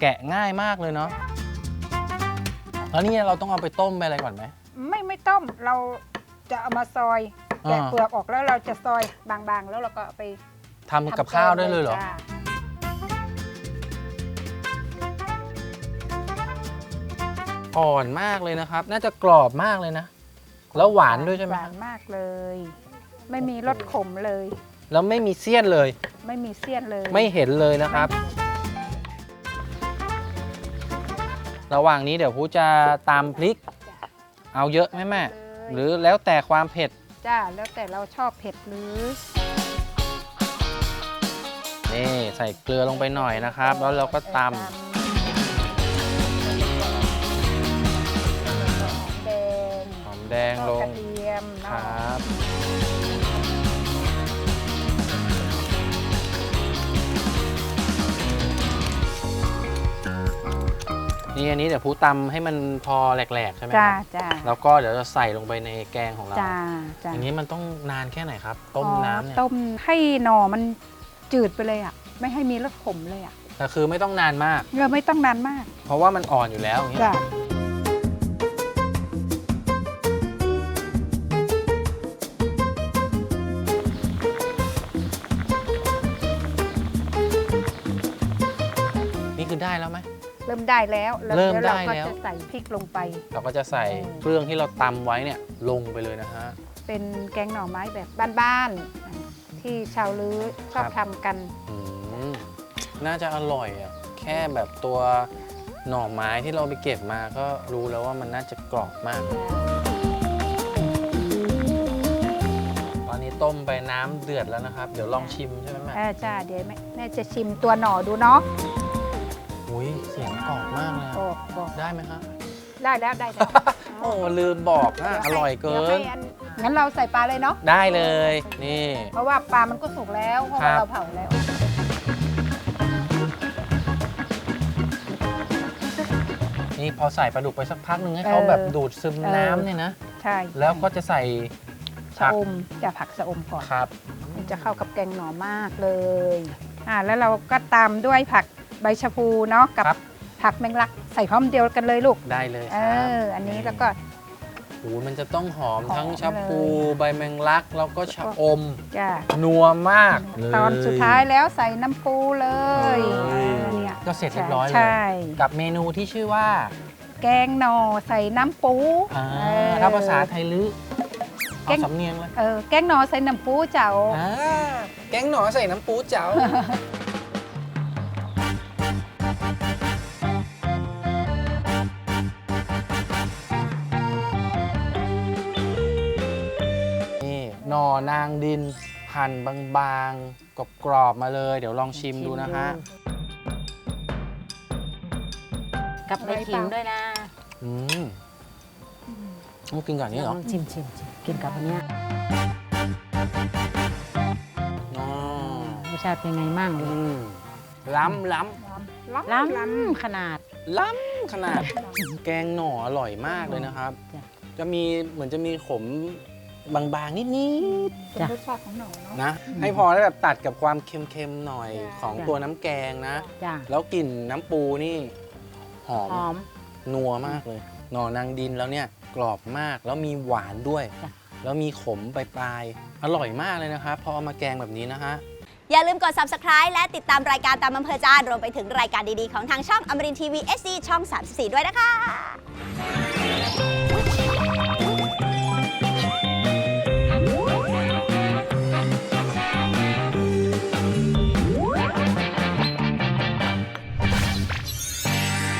แกะง่ายมากเลยเนาะแล้วนี่เราต้องเอาไปต้มไปอะไรก่อนไหม ไม่ไม่ต้มเราจะเอามาซอยแกะอ่า เปลือกออกแล้วเราจะซอยบางๆ แล้วเราก็เอาไปทำกับข้าวได้เลยเหรอ จ้าอ่อนมากเลยนะครับ น่าจะกรอบมากเลยนะ แล้วหวานด้วยใช่ไหมหวานมากเลย ไม่มีรสขมเลย แล้วไม่มีเสี้ยนเลย ไม่มีเสี้ยนเลย ไม่เห็นเลยนะครับ ระหว่างนี้เดี๋ยวพูจะตามพริก เอาเยอะไหมแม่ หรือแล้วแต่ความเผ็ด จ้าแล้วแต่เราชอบเผ็ดหรือ นี่ใส่เกลือลงไปหน่อยนะครับ แล้วเราก็ตำหอมแดงหอมแดงลกระงเทียมคเนาะรับ นี่อันนี้เดี๋ยวพูตำให้มันพอแหลกๆใช่ไหมคจ้ารับจ้าแล้วก็เดี๋ยวจะใส่ลงไปในแกงของเรา จ้าจ้าอย่างนี้มันต้องนานแค่ไหนครับ ต้มน้ำเนี่ยอ๋อต้มให้หน่อมันจืดไปเลยอะ ไม่ให้มีรสขมเลยอะแต่คือไม่ต้องนานมากเงอไม่ต้องนานมากเพราะว่ามันอ่อนอยู่แล้วอย่างเงี้ยจ้านี่คือได้แล้วไหม เริ่มได้แล้วแล้วเริ่มดี๋ยวได้เราก็แล้วจะใส่พริกลงไป เราก็จะใส่เออเครื่องที่เราตำไว้เนี่ยลงไปเลยนะฮะ เป็นแกงหน่อไม้แบบบ้านๆที่ชาวลื้อชอบครับทำกัน อืมน่าจะอร่อยอะแค่แบบตัวหน่อไม้ที่เราไปเก็บมาก็รู้แล้วว่ามันน่าจะกรอบมาก ตอนนี้ต้มไปน้ำเดือดแล้วนะครับ เดี๋ยวลองชิมใช่ไหมแม่ เออจ้าเดี๋ยวแม่แม่จะชิมตัวหน่อดูเนาะ อุ้ยเสียงกรอบมากเลยบอะอกบอกได้ไหมครับได้แล้วได้แล้วโอ้ลืมบอกนะอร่อยเกิดี๋วให้น อังั้นเราใส่ปลาเลยเนาะ ได้เลย นี่ เพราะว่าปลามันก็สุกแล้วเพราะครัว่าบเราเผาแล้ว นี่พอใส่ปลาดุกไปสักพักหนึ่งให้เขาแบบดูดซึมน้ำเนี่ยนะ ใช่แล้วก็จะใส่ชะอมจะผักชะอมก่อน ครับ มันจะเข้ากับแกงหน่อมากเลย อ่าแล้วเราก็ตามด้วยผัก ใบชะพูเนาะกับครับ ผักแมงลักใส่พร้อมเดียวกันเลยลูก ได้เลยเอครับอ อันนี้แล้วก็ โอ้โหมันจะต้องหอมหอมทั้งชะพูเลยใบแมงลัก แล้วก็ชะอม จ้านัวมากเลยตอนสุดท้ายแล้วใส่น้ำปูเลยเออเออเนี่ยก็เสร็จเรียบร้อยเลยใช่กับเมนูที่ชื่อว่าแกงหน่อใส่น้ำปูอ่าเออ ถ้าภาษาไทยลือแกเอางสำเนียงเลยเออแกงหน่อใส่น้ำปูเจ้า อ่าแกงหน่อใส่น้ำปูเจ๋า หน่อนางดินหั่นบางๆกรอบๆมาเลย เดี๋ยวลองชิมดูนะฮะกับใบขิงด้วยนะอืมต้องกินกับอันนี้เหรอลองชิมชิมชิมกินกับอันเนี้ยอ๋อรสชาติเป็นไงมั่งอืมล้ำล้ล้ำขนาดำล้ำขนาด แกงหน่ออร่อยมากเลยนะครับ จ้ะ จะมีเหมือนจะมีขม บางๆ นิดเป็นรสชาติของหน่อเนาะ ๆนะ ให้พอได้แบบตัดกับความเค็มๆหน่อยจ้ะของจ้ะตัวน้ำแกงนะ จ้ะแล้วกลิ่นน้ำปูนี่หอม หอม นัวมากเลย หน่อนางดินแล้วเนี่ยกรอบมากแล้วมีหวานด้วย จ้ะ แล้วมีขมปลายๆอร่อยมากเลยนะครับพอเอามาแกงแบบนี้นะฮะ อย่าลืมกด subscribe และติดตามรายการตามอำเภอใจารวมไปถึงรายการดีๆ ของทางช่องอมรินทีวี SD ช่อง 34 ด้วยนะคะ